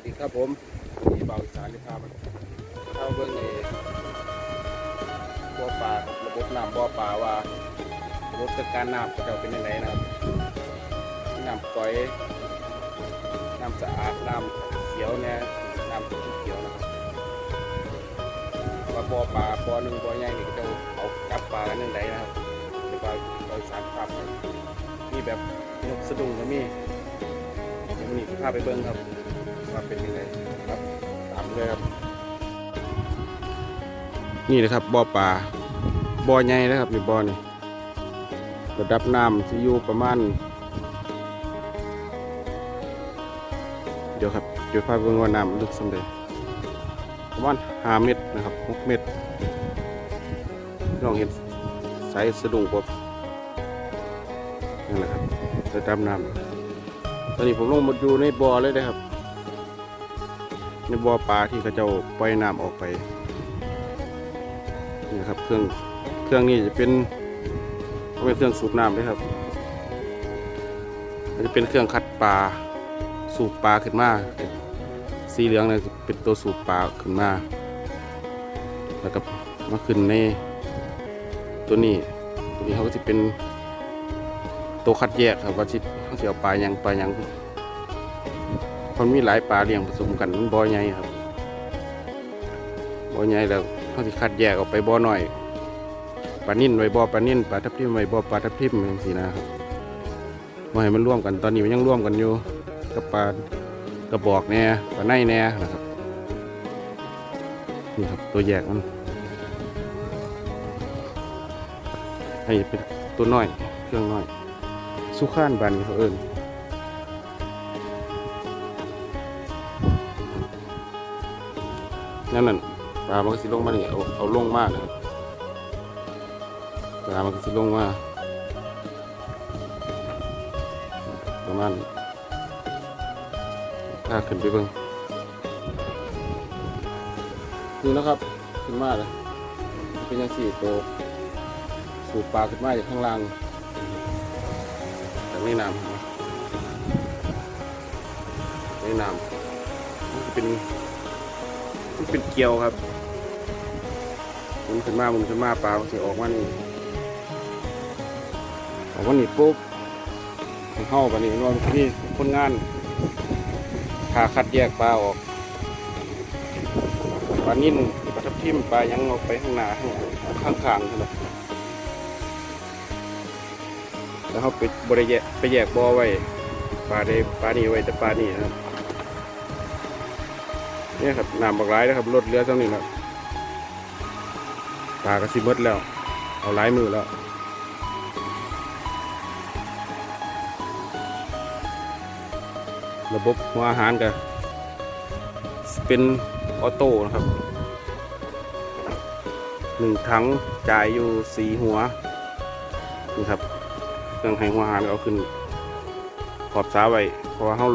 วัสดีครับผมมีเบาอีสานที่พามาเข้าเบื้องในบ่อปลาระบบน้ำบ่อปลาว่าระบบจัดการน้ำของเราเป็นยังไงนะครับน้ำก้อยน้ำสะอาดน้ำเขียวเนี่ยน้ำสีเขียวนะครับว่าบ่อปลาบ่อหนึ่งบ่อใหญ่นี่ก็จะเอาจับปลากันยังไงนะครับในบ่อเบาอีสานครับมีแบบนกสะดุ้งก็มีเดี๋ยววันนี้พาไปเบิ้งครับ ว่าเป็นยังไงครับตามเลยครับนี่นะครับบ่อปลาบ่อใหญ่นะครับนี่บ่อนี่ระดับน้ำที่อยู่ประมาณ เดี๋ยวครับเดี๋ยวพาไปเบิ่งวน้ำลึกสำเร็จประมาณห้าเมตรนะครับหกเมตรลองเห็นสายสะดุ้งกว่านั่นแหละครับระดับน้ำตอนนี้ผมลงมาดูในบ่อเลยนะครับ ในบ่อปลาที่เขาเจ้าปล่อยน้ำออกไปนี่ครับเครื่องเครื่องนี้จะเป็นเป็นเครื่องสูบน้ำด้วยครับมันจะเป็นเครื่องคัดปลาสูบปลาขึ้นมาสีเหลืองเนี่ยเป็นตัวสูบปลาขึ้นมาแล้วก็มาขึ้นในตัวนี้ตัวนี้เขาก็จะเป็นตัวคัดแยกครับว่าจิเขาจะเอาปลายังปลายัง มันมีหลายปลาเลี้ยงผสมกันมันบ่อใหญ่ครับบ่อใหญ่แล้วเขาสิคัดแยกออกไปบ่อหน่อยปลานิ่นไว้บ่อปลานิ่นปลาทับทิมไว้บ่อปลาทับทิมอย่างนี้นะครับบ่ให้มันร่วมกันตอนนี้มันยังร่วมกันอยู่กับปลากระบอกแน่ปลาในแน่นะครับนี่ครับตัวแยกมันให้เป็นตัวน้อยเครื่องน้อย สุข้านบานเขาเอิ้ นั่นนั่นปลามันก็สิลงมาเนี่ยเอาเอาลงมากนะครับปลามันก็สิลงมาประมาณนี้ถ้าขึ้นไปเบิ่งนี่นะครับขึ้นมาเลยเป็นยังสี่ตัวสูบปลาขึ้นมาจากข้างล่างจากในน้ำในน้ำมันจะเป็น มันเป็นเกลียวครับหมุนขึ้นมาหมุนขึ้นมาปลาก็จะออกมานี่ออกมานี่ปุ๊บเข้าไปนี่รวมนี่คนงานขาคัดแยกปลาออกปลานิ่นปลาทับทิมปลายังออกไปข้างหน้าข้างข้างๆนะแล้วเขาไปบริแยกไปแยกบ่อไว้ปลาได้ปลานี่ไว้แต่ปลานี่นะครับ เนี่ยครับน้ำบักร้ายนะครับรถเรือเท่านี้แล้วปลากระสิมดแล้ว เอาหลายมือแล้วระบบหัวอาหารกันเป็นออโต้นะครับหนึ่งถังจ่ายอยู่สีหัวนี่ครับเครื่องให้หัวอาหารเอาขึ้น ขอบสาไว้เพราะว่าเขา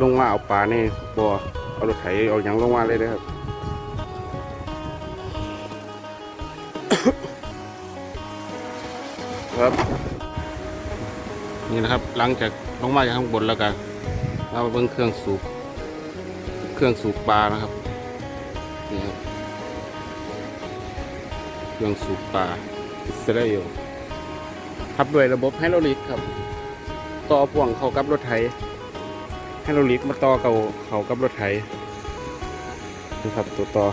ลงมาเอาปลาในบ่อ เอารถไถเอายังลงมาเลยนะครับครับ นี่นะครับหลังจากลงมาจากข้างบนแล้วกันเราเบิ่งเครื่องสูบเครื่องสูบปลานะครับนี่ครับเครื่องสูบปลาอิสราเอลทับด้วยระบบไฮดรอลิกครับ ต่อพ่วงเข้ากับรถไถ ให้เราลิกมาต่อเก่าเขากับรถไถนะครับตัวต่อ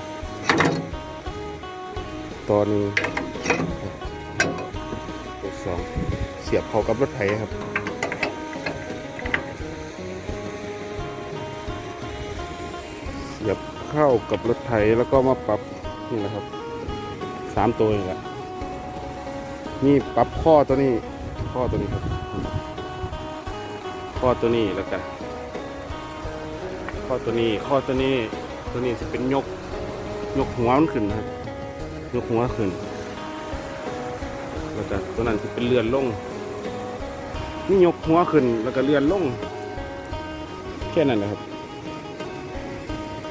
ตอหนึ่งตัวสองเสียบเขากับรถไถครับเสียบเข้ากับรถไถแล้วก็มาปรับนี่แหละครับสามตัวนี่แหละนี่ปรับข้อตัวนี้ข้อตัวนี้ครับข้อตัวนี้แล้วกัน ข้อตัวนี้ข้อตัวนี้ตัวนี้จะเป็นยกยกหัวมันขึ้นนะครับยกหัวขึ้นแล้วก็ตัวนั้นจะเป็นเลื่อนลงนี่ยกหัวขึ้นแล้วก็เลื่อนลงแค่นั้นนะครับ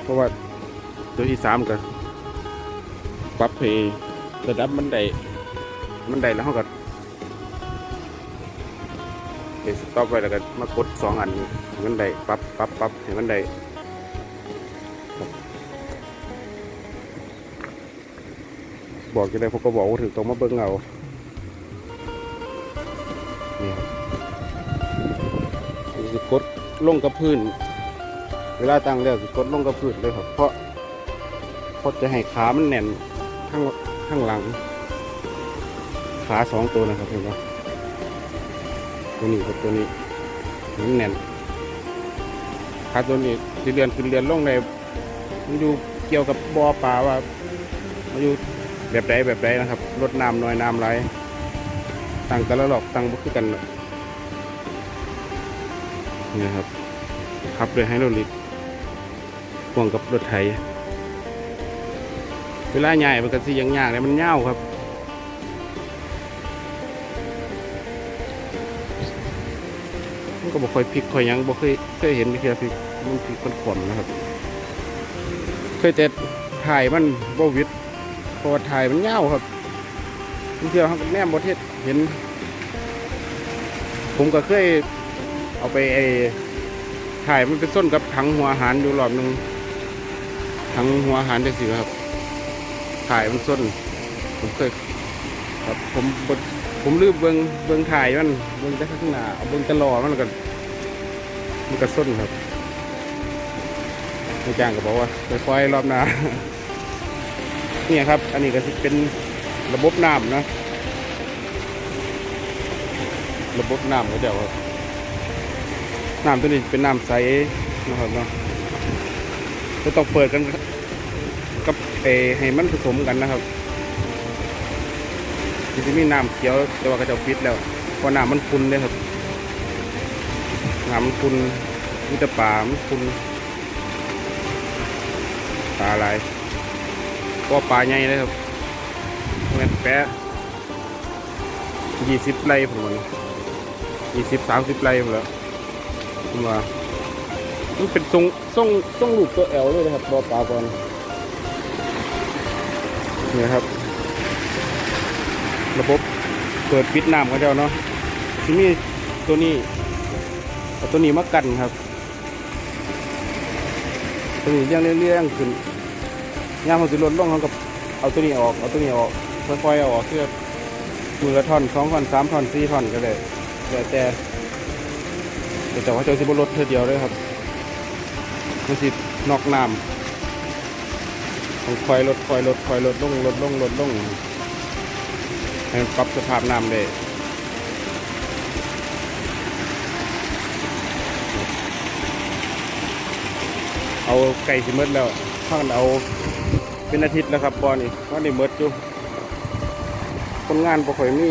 เพราะว่าตัวที่สามก็ปรับเพระดับมันไดมันไดแล้วเขาก็ไปต่อปไปแล้วก็มากดสองอันมันได้ปรับปรับปรับให้มันได้ บอกจะได้พวกก็บอกว่าถือต้องมาเบิ่งเอานี่ครับนี่สิกดลงกับพื้น เวลาตั้งแล้วสิกดลงกับพื้นเลยครับ เพราะเพราะจะให้ขามันแน่นข้างข้างหลัง ขาสองตัวนะครับเห็นไหมตัวนี้กับตัวนี้มันแน่นขาตัวนี้ที่เรียนขึ้นเรียนลงในมันอยู่เกี่ยวกับบ่อปลาว่ามันอยู่ แบบใดแบบใดนะครับลดน้ำน้อยน้ำไหลตั้งแต่ละหลอกตั้งบ่คือกันนี่นะครับขับโดยไฮโดรลิกพ่วงกับรถไถเวลาใหญ่มันก็สิยังยากเลยมันเง่าวครับมันก็บ่ค่อยพลิกค่อยยังบ่เคยเคยเห็นมีเพียพลิกมันพลิกมันขวมนะครับ เคยแต่ถ่ายมันบ่วิด พราะว่าถ่ายมันเง่าครับบางเทีเราแนมบ่เทศเห็น ผมก็เคยเอาไปไอ้ถ่ายมันเป็นส้นกับถังหัวอาหารอยู่รอบหนึงถังหัวอาหารจังซี่ครับ ถ่ายมันส้น ผมเคยครับผมผมลืมเบิงเบิงถ่ายมันเบิงแต่ข้างหน้าเอาเบิงตลอดมันก็มันก็ส้นครับอาจารย์ก็บอกว่าไปค่อยรอบหน้า เนี่ยครับ อันนี้ก็สิเป็นระบบน้ำนะ ระบบน้ำก็เดี๋ยวน้ำตัวนี้เป็นน้ำใสนะครับเนาะจะต้องเปิดกันกับเอให้มันผสมกันนะครับที่จะมีน้ำเขียวแต่ว่าก็จะปิดแล้วเพราะน้ำมันคุณเลยครับน้ำมันคุณมีแต่ป่ามันคุณปลาอะไร ก็ปลาใหญ่เลยครับแม่นแปะยี่สิบไร่ผมว่ายี่สิบสามสิบไร่ผมแล้วผมว่ามันเป็นทรงทรงทรงลูกตัวแอลเลยนะครับบ่อปลาก่อนนี่ครับ ระบบเปิดปิดน้ำของเจ้าเนาะที่นี่ตัวนี้ตัวนี้มากันครับตัวนี้เลี้ยงเลี้ยงขึ้น ยางเขาสิลดลงเขากับเอาตัวนี้ออก เอาตัวนี้ออกค่อยๆเอาออกเพื่อมือละท่อนสองท่อนสามท่อนสี่ท่อนก็ได้แล้วแต่แต่ว่าเจ้าสิบลดเท่าเดียวเลยครับมันสินอกน้ำต้องคอยลดคอยลดคอยลดลงลดลงลดลงให้ปรับสภาพน้ำได้เอาไก่สิมดแล้วถ้ากันเอา เป็นอาทิตย์แล้วครับบอนี่ว่าได้หมดอยู่คนงานบ่ค่อยมี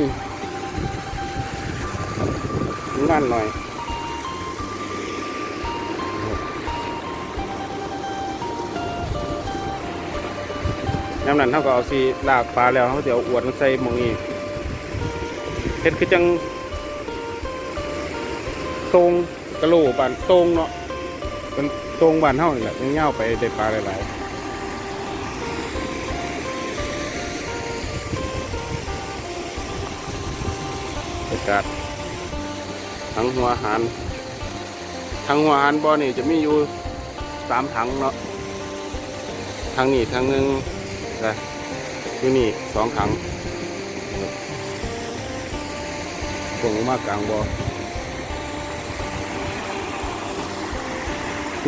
คนงานหน่อยยามนั้นเขาก็เอาสีลากปลาแล้วเขาจะเอาอวดมันใส่มองนี้เห็ดคือจังตรงกระโหลกบานตรงเนาะเป็นตรงบานเท่านี่แหละยังเง่าไปได้ปลาหลายๆ กาศ ทั้งหัวหารทั้งหัวหารบ่อนี่จะมีอยู่สามถังเนาะทางนี้ทางหนึงนะอยู่นี่สองถังส่งมากลางบ่อ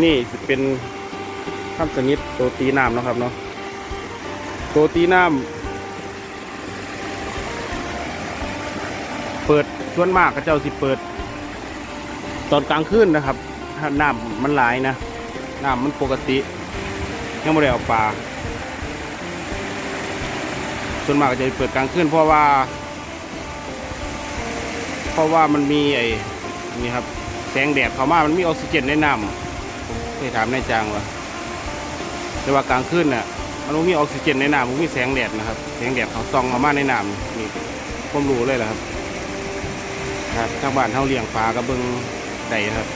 นี่จะเป็นข้ามสนิทตัวตีน้ำนะครับเนาะตัวตีน้ำ ส่วนมากก็เจ้าสิเปิด ตอนกลางคืนนะครับถ้าน้ำมันหลายนะน้ำมันปกติ ยังไม่ได้เอาปลาส่วนมากก็จะเปิดกลางคืนเพราะว่า เพราะว่ามันมีไอ้นี่ครับแสงแดดเข้ามา มันมีออกซิเจนในน้ำผมเคยถามนายจางว่าแต่ว่ากลางคืนน่ะมันมีออกซิเจนในน้ำมันมีแสงแดดนะครับ แสงแดดเขาส่องเข้ามาในน้ำนี่ผมรู้เลยแหละครับ ครับทางบ้านเขาเลี้ยงปลากระเบิงใดครับ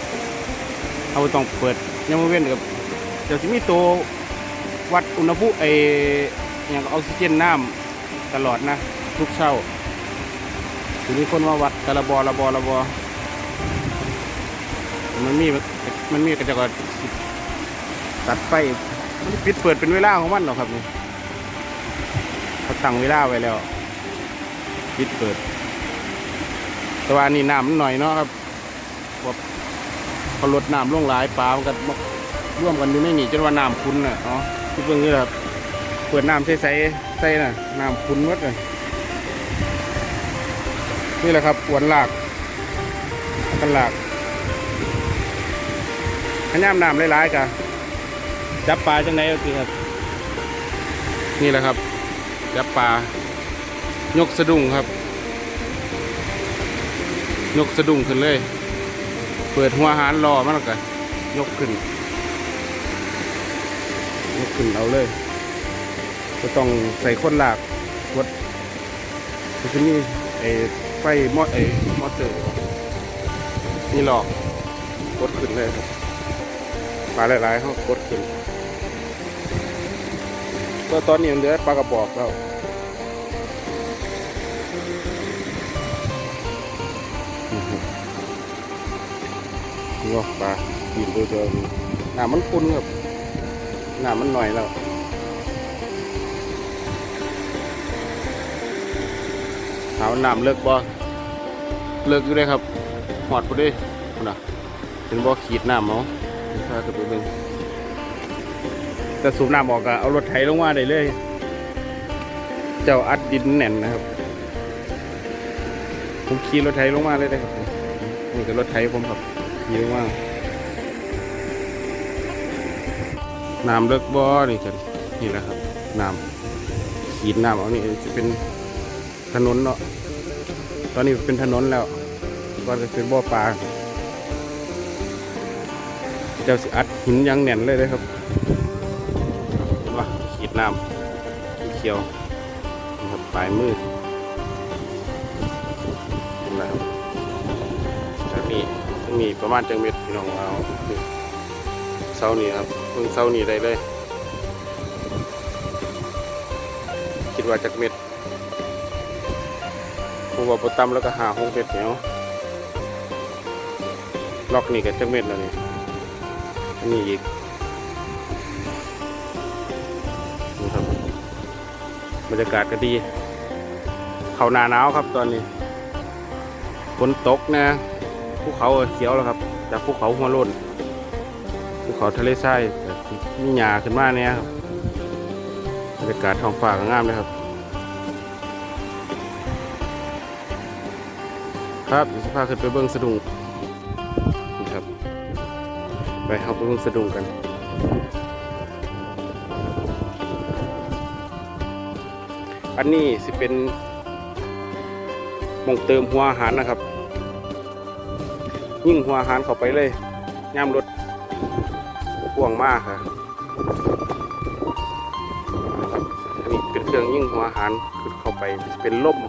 เขาต้องเปิดยังไม่เว้นกับเดี๋ยวจะมีตัววัดอุณหภูมิไออย่างออกซิเจนน้ำตลอดนะ ทุกเช้าทีนี้คนมาวัดกระบอระบอระบอมันมีมันมีกระจกตัดไฟมันปิดเปิดเป็นเวลาของมันหรอครับนี่เขาตั้งเวลาไว้แล้ว ปิดเปิด แต่ว่านี่น้ำมันหน่อยเนาะครับว่าเขาลดน้ำลงหลายปลามันก็ร่วมกันอยู่ในนี่จนว่าน้ำคุณน่ะเนาะที่เพิ่งนี่แหละครับเปิดน้ำใส่ใส่ใส่น่ะน้ำคุณวัดเลยนี่แหละครับอวนหลากกันหลากขย้ำน้ำหลายๆกะจับปลาจังไหนก็คือครับ นี่แหละครับ จับปลายกสะดุ้งครับ ยกสะดุ้งขึ้นเลย เปิดหัวหารรอมันแล้วก็ยกขึ้น ยกขึ้นเอาเลยก็ต้องใส่คนหลากกดมันจะมีไอ้ไฟมอไอ้มอเตอร์นี่หลอกกดขึ้นเลยครับปลาหลายๆเขากดขึ้นก็ตอนนี้มันเหลือปลากระบอกแล้ว นี่ก็ปลากินตัวเดียวนี่น้ำมันคุ้นครับน้ำมันหน่อยแล้วถามว่าน้ำเลิกบ่เลิกอยู่เลยครับหอดพอดีพุ่นน่ะเป็นบ่ขีดน้ำเนาะพาขึ้นไปเบิ่งแต่สูบน้ำออกก็เอารถไถลงมาได้เลย เจ้าอัดดินแน่นนะครับ ผมขี่รถไถลงมาเลยได้ครับนี่ก็รถไถผมครับ เยอะมากน้ำเลิกบ่อนี่กันนี่แหละครับน้ำขีดน้ำเอานี่จะเป็นถนนเนาะตอนนี้เป็นถนนแล้วก่อนก็เป็นบ่อปลาเจ้าสิอัดหินยังแน่นเลยเลยครับเห็นปะขีดน้ำเขียวนี่ครับปลายมือนี่แหละครับ มีประมาณจังเม็ดพี่น้องเอาเสานี่ครับเพิ่งเสานี่ได้เลย คิดว่าจักเม็ดผมว่าปตำแล้วก็หาหกเม็ดเนียวล็อกนี่ก็จักเม็ดแล้วนี่อันนี้อีกนี่ครับบรรยากาศก็ดี เขาหนาหนาวครับตอนนี้ฝนตกนะ ภูเขาเขียวแล้วครับ จากภูเขาหัวโล้นภูเขาทะเลทรายมีหญ้าขึ้นมาเนี่ยครับบรรยากาศท้องฟ้าก็งามเลยครับ ครับเดี๋ยวจะพาขึ้นไปเบิ้งสะดุ้งนี่ครับ ไปเอาไปเบิ้งสะดุ้งกันอันนี้สิเป็นมองเติมหัวอาหารนะครับ ยิ่งหัวหารเข้าไปเลยย่ามรถพ่วงมากค่ะอันนี้เป็นเครื่องยิ่งหัวหารขึ้นเข้าไปเป็นล่ม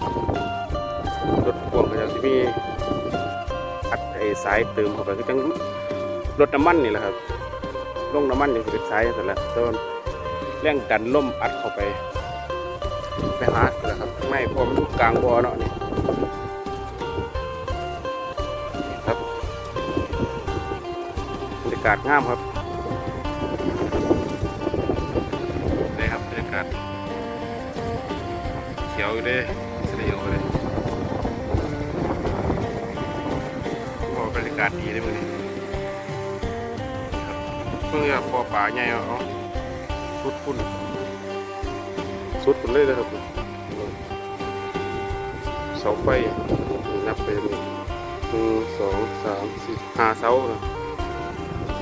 รถพ่วงก็จะมีอัดไอ้สายเติมเข้าไปคือจังรถน้ำมันนี่แหละครับลงน้ำมันอย่างเป็นสายเสร็จแล้วแต่ว่าแรงดันล่มอัดเข้าไป ไปหาเลยครับไม่เพอมันอยู่กลางบ่อเนาะนี่ากาศงามครับนี่ครับบรรยากาศเขียวอยู่เลยเสียวเลยโอ้บรรยากาศดีเลยมื้อนี้เพิ่งจะพอป่าใหญ่เอาเอสุดพุ่นสุดพุ่นเลยนะครับเสาไฟนับไปหนึ่งสองสามสี่ห้าเสานะ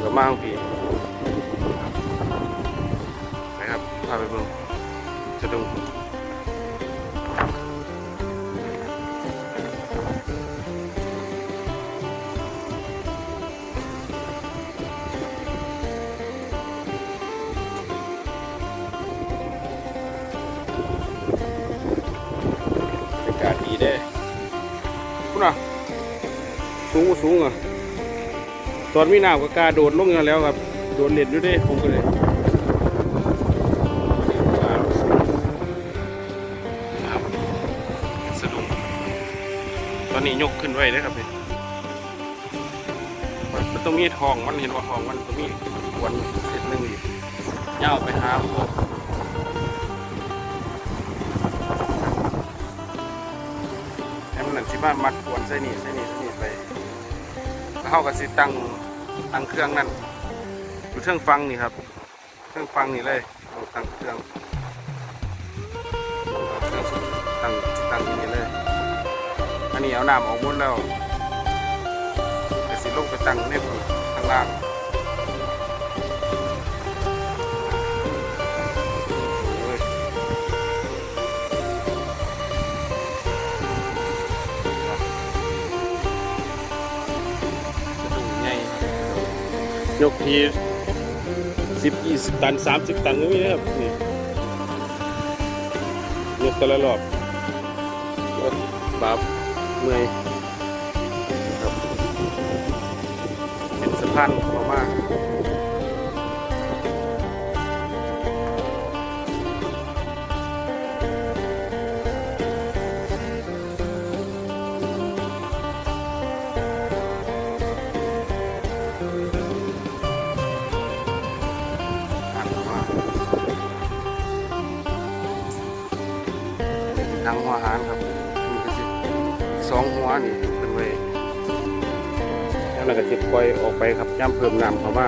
เหลือมากพี่นะครับพาไปเบิ่งสะดุ้งบรรยากาศดีเด้คุณอะสูงก็สูงอะ ตอนมีหน้ำก็กล้าโดดลงกันแล้วครับ โดดเล่นอยู่ด้ผมก็เลยครับสะดุ้งตอนนี้ยกขึ้นไว้เลยครับเนี่ตรงนี้ทองมันเห็นว่าทองมันตรงนี้ควนเส้นหนึ่งอีกย่าไปหาพวกให้มันหนังสิบ้านมัดควนใส่นี่ใส่นี่ใส่นี่ไปแล้วเขาก็สิตั้ง ตั้งเครื่องนั่นอยู่เครื่องฟังนี่ครับ เครื่องฟังนี่เลยตั้งเครื่องตั้งตั้งนี่เลย อันนี้เอาน้ำออกหมดแล้วก็สิลงไปตั้งในข้างล่าง ยกทีสิบยี่สิบตันสามสิบตันก็มีนะครับนี่ยกแต่ละรอบโอ้ยบเมื่อยครับเป็นสะพานออกม สองหัวนี่เป็นไว้แล้วเราก็จะปล่อยออกไปครับย่ำเพิ่มน้ำเข้ามา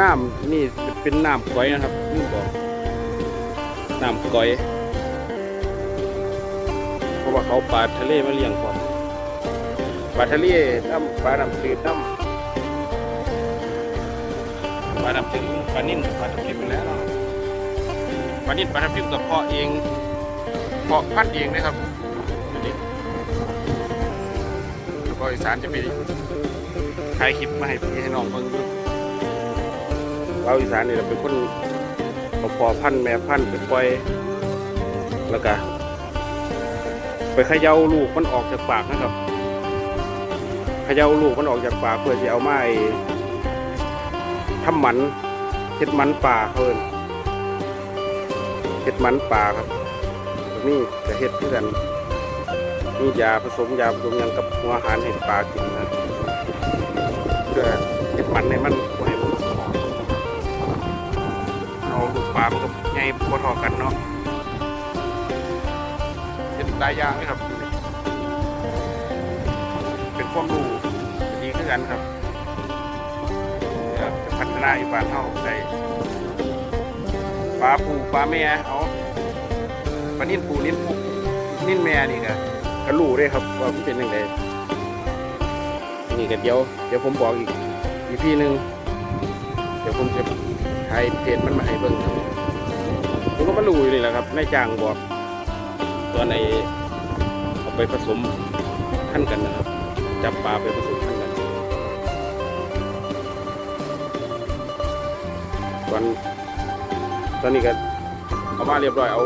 น้ำนี่เป็นน้ำก้อยนะครับนี่บอกน้ำก้อยเพราะว่าเขาปลาทะเลมาเลี้ยงพร้อมปลาทะเลน้ำปลาน้ำจืดน้ำปลาน้ำจืดปลานิ่นปลาทับทิมไปแล้วปลานิ่นปลาทับทิมกับพ่อเอง เพาะพันธุ์เองนะครับอันนี้แล้วก็อีสานจะมีถ่ายคลิปมาให้พี่ให้น้องเบิ่งเราอีสานนี่เราเป็นคนเอพอพันธุ์แม่พันธุ์ไปปล่อยแล้วก็ไปเขย่าลูกมันออกจากปากนะครับเขย่าลูกมันออกจากปากเพื่อจะเอาไม้ทำหมันเห็ดมันป่าเพิ่นเห็ดมันป่าครับ นี่จะเห็ดเพื่อกันมียาผสมยาผสมยังกับหัวอาหารให้ปลากินนะเพื่อเห็ดมันในมันบ่ให้มันออกเอาลูกปลามันก็ใหญ่พอทอกันเนาะเห็ดหลายยางเลยครับ เป็นความรู้ดีขึ้นกันครับจะพัฒนาอยู่บ้านเฮาได้ปลาปูปลาแม่เอา ปลานิ่นปูนิ่นปูนิ่นแม่นี่ก็ก็รู้เลยครับว่ามันเป็นยังไงนี่ก็เดี๋ยวเดี๋ยวผมบอกอีกอีพี่หนึ่งเดี๋ยวผมจะถ่ายเพจมันมาให้เบิ่งครับผมก็มารู้อยู่นี่แหละครับนายจ้างบอกตัวในเอาไปผสมพันกันนะครับ จับปลาไปผสมพันกันตอนตอนนี้ก็เอามาเรียบร้อยเอา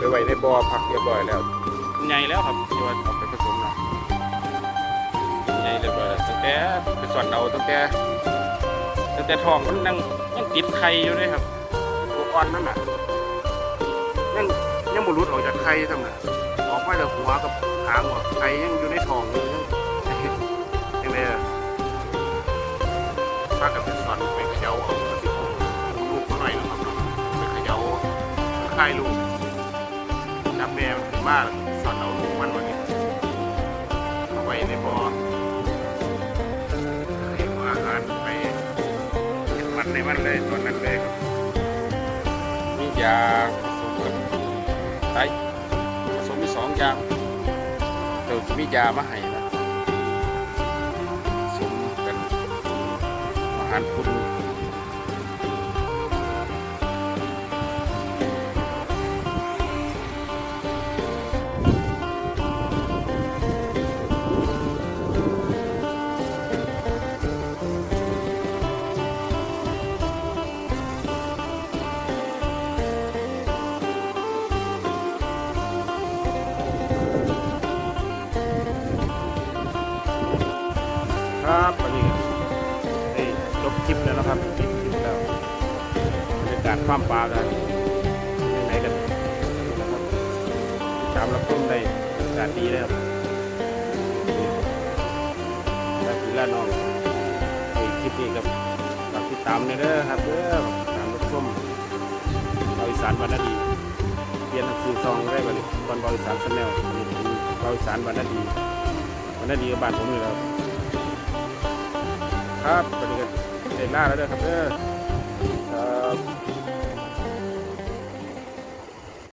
ไปไว้ในบ่อพักเรียบร้อยแล้วใหญ่แล้วครับที่ว่าเอาไปผสมแล้วใหญ่เรียบร้อยแล้วตั้งแต่ไปสอนเอาตั้งแต่ตั้งแต่ท้องมันยังยังติดไข่อยู่เลยครับตัวอ่อนนั่นน่ะยังยังบุรุษออกจากไข่ทำไงออกมาจากหัวกับหางหัวไข่ยังอยู่ในท้องอยู่ยังยังไงล่ะพากันไปสอนไปเขย่าเอาที่ผมลูกมาหน่อยนะครับไปเขย่าคายลูกจั บแม่มันขึ้นมาสอนเอาลูกมันวันนี้เอาไว้ในบ่อให้อาหารไปมันในมันเลยตอนนั้นเลยครับมียาผสมกับไตผสมมีสองอย่างเดี๋ยวมียามาให้นะผสมกันอาหารคุณับวันนี้ได้จบคลิปแล้วนะครับคลิปคลิแล้วบรรยากาศความปลาแล้วยังไงกันตามรับต้มได้อากาศดีแล้วครับพี่ล่าน้องไอคลิปนี้ครับฝากติดตามเลยเด้อครับเด้อตามรับชมบราอีสานวันดีเปลี่ยนหนังสือซองได้บ้างตอนบริษัทแชนแนลบริษัทวันดีวันดีกับ้านผมเลยครับ ครับไปดูกันเดินหน้าแล้วเด้อครับเด้อ